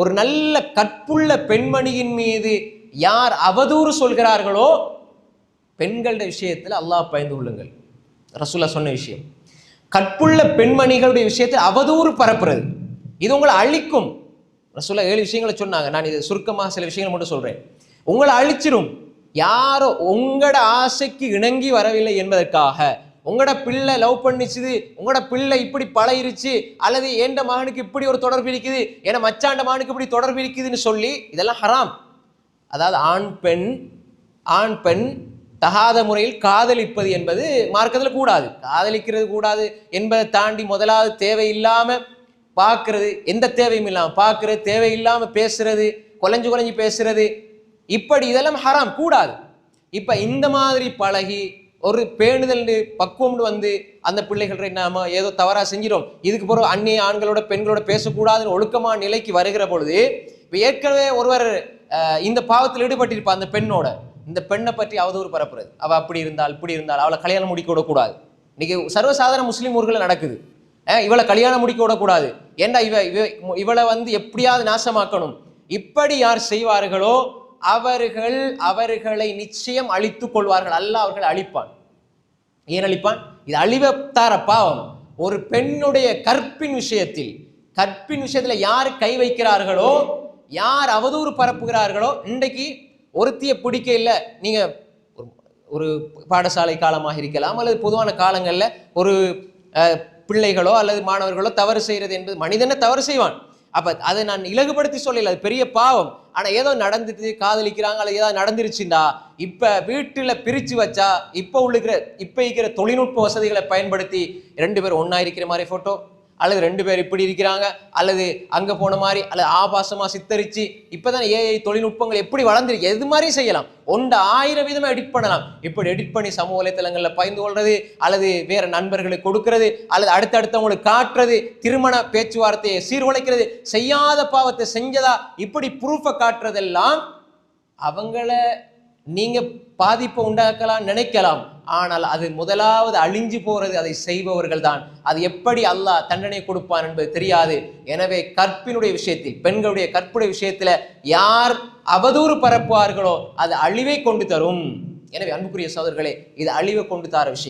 ஒரு நல்ல கற்புள்ள பெண்மணியின் மீது யார் அவதூறு சொல்கிறார்களோ பெண்களுடைய விஷயத்தில் அல்லாஹ் பயந்து கொள்ளுங்கள். ரசூலா சொன்ன விஷயம். கற்புள்ள பெண்மணிகளுடைய விஷயத்தில் அவதூறு பரப்புறது. இது உங்களை அழிக்கும். ரசூலா ஏழு விஷயங்களை சொன்னாங்க. நான் இது சுருக்கமாக சில விஷயங்களை மட்டும் சொல்கிறேன் உங்களை அழிச்சிடும் யாரோ உங்களோட ஆசைக்கு இணங்கி வரவில்லை என்பதற்காக உங்களோட பிள்ளை லவ் பண்ணிச்சுது உங்களோட பிள்ளை இப்படி பழகிருச்சு அல்லது ஏண்ட மகனுக்கு இப்படி ஒரு தொடர்பு இருக்குது என மச்சாண்ட மகனுக்கு இப்படி தொடர்பு இருக்குதுன்னு சொல்லி இதெல்லாம் ஹராம் அதாவது ஆண் பெண் ஆண் பெண் தகாத முறையில் காதலிப்பது என்பது மார்க்கத்தில் கூடாது. காதலிக்கிறது கூடாது என்பதை தாண்டி முதலாவது தேவையில்லாமல் பார்க்கறது எந்த தேவையும் இல்லாமல் பார்க்கறது தேவையில்லாமல் பேசுறது குலைஞ்சு குலைஞ்சு பேசுறது இப்படி இதெல்லாம் ஹராம் கூடாது. இப்போ இந்த மாதிரி பழகி ஒரு பேணுதல் பக்குவம்னு வந்து அந்த பிள்ளைகள் நாம ஏதோ தவறா செஞ்சிடும் இதுக்கு பிறகு அந்நிய ஆண்களோட பெண்களோட பேசக்கூடாதுன்னு ஒழுக்கமான நிலைக்கு வருகிற பொழுது இப்போ ஏற்கனவே ஒருவர் இந்த பாவத்தில் ஈடுபட்டிருப்பா அந்த பெண்ணோட. இந்த பெண்ணை பற்றி அவதூறு பரப்புறது. அவள் அப்படி இருந்தால் இப்படி இருந்தால் அவளை கல்யாணம் முடிக்க விடக்கூடாது. இன்னைக்கு சர்வசாதாரண முஸ்லீம் ஊர்களில் நடக்குது. இவளை கல்யாணம் முடிக்க விடக்கூடாது. ஏண்டா இவ இவ- இவளை வந்து எப்படியாவது நாசமாக்கணும்? இப்படி யார் செய்வார்களோ அவர்கள் அவர்களை நிச்சயம் அழித்துக் கொள்வார்கள். அல்ல அவர்கள் அழிப்பான். ஏன் அழிப்பான்? இது அழிவத்தார பாவம். ஒரு பெண்ணுடைய கற்பின் விஷயத்தில் கற்பின் விஷயத்துல யார் கை வைக்கிறார்களோ யார் அவதூறு பரப்புகிறார்களோ இன்றைக்கு ஒருத்திய பிடிக்க இல்லை. நீங்க ஒரு- ஒரு பாடசாலை காலமாக இருக்கலாம் அல்லது பொதுவான காலங்களில் ஒரு பிள்ளைகளோ அல்லது மாணவர்களோ தவறு செய்கிறது என்பது மனிதனை தவறு செய்வான். அப்போ அதை நான் இலகுபடுத்தி சொல்லல அது பெரிய பாவம். ஆனால் ஏதோ நடந்துட்டு காதலிக்கிறாங்க அல்லது ஏதாவது நடந்துருச்சுண்டா? இப்போ வீட்டில் பிரித்து வச்சா இப்போ உள்ளுக்கிற இப்போ இருக்கிற தொழில்நுட்ப வசதிகளை பயன்படுத்தி ரெண்டு பேரும் ஒன்றா இருக்கிற மாதிரி ஃபோட்டோ அல்லது ரெண்டு பேர் இப்படி இருக்கிறாங்க அல்லது அங்கே போன மாதிரி அல்லது ஆபாசமா சித்தரிச்சு இப்பதான் ஏஐ தொழில்நுட்பங்கள் எப்படி வளர்ந்துருக்கு எது மாதிரி செய்யலாம்? ஒன்று ஆயிரம் விதமாக எடிட் பண்ணலாம். இப்படி எடிட் பண்ணி சமூக வலைத்தளங்களில் பயந்து கொள்வது அல்லது வேறு நண்பர்களுக்கு கொடுக்கறது அல்லது அடுத்தடுத்தவங்களுக்கு காட்டுறது திருமண பேச்சுவார்த்தையை சீர்குலைக்கிறது செய்யாத பாவத்தை செஞ்சதா இப்படி ப்ரூஃபை காட்டுறதெல்லாம் அவங்கள நீங்கள் பாதிப்பை உண்டாக்கலாம் நினைக்கலாம். ஆனால் அது முதலாவது அழிஞ்சு போகிறது அதை செய்பவர்கள் தான். அது எப்படி அல்லாஹ் தண்டனை கொடுப்பான் என்பது தெரியாது. எனவே கற்பினுடைய விஷயத்தில் பெண்களுடைய கற்புடைய விஷயத்தில் யார் அவதூறு பரப்புவார்களோ அது அழிவை கொண்டு தரும். எனவே அன்புக்குரிய சோதர்களே இது அழிவை கொண்டு தர விஷயம்.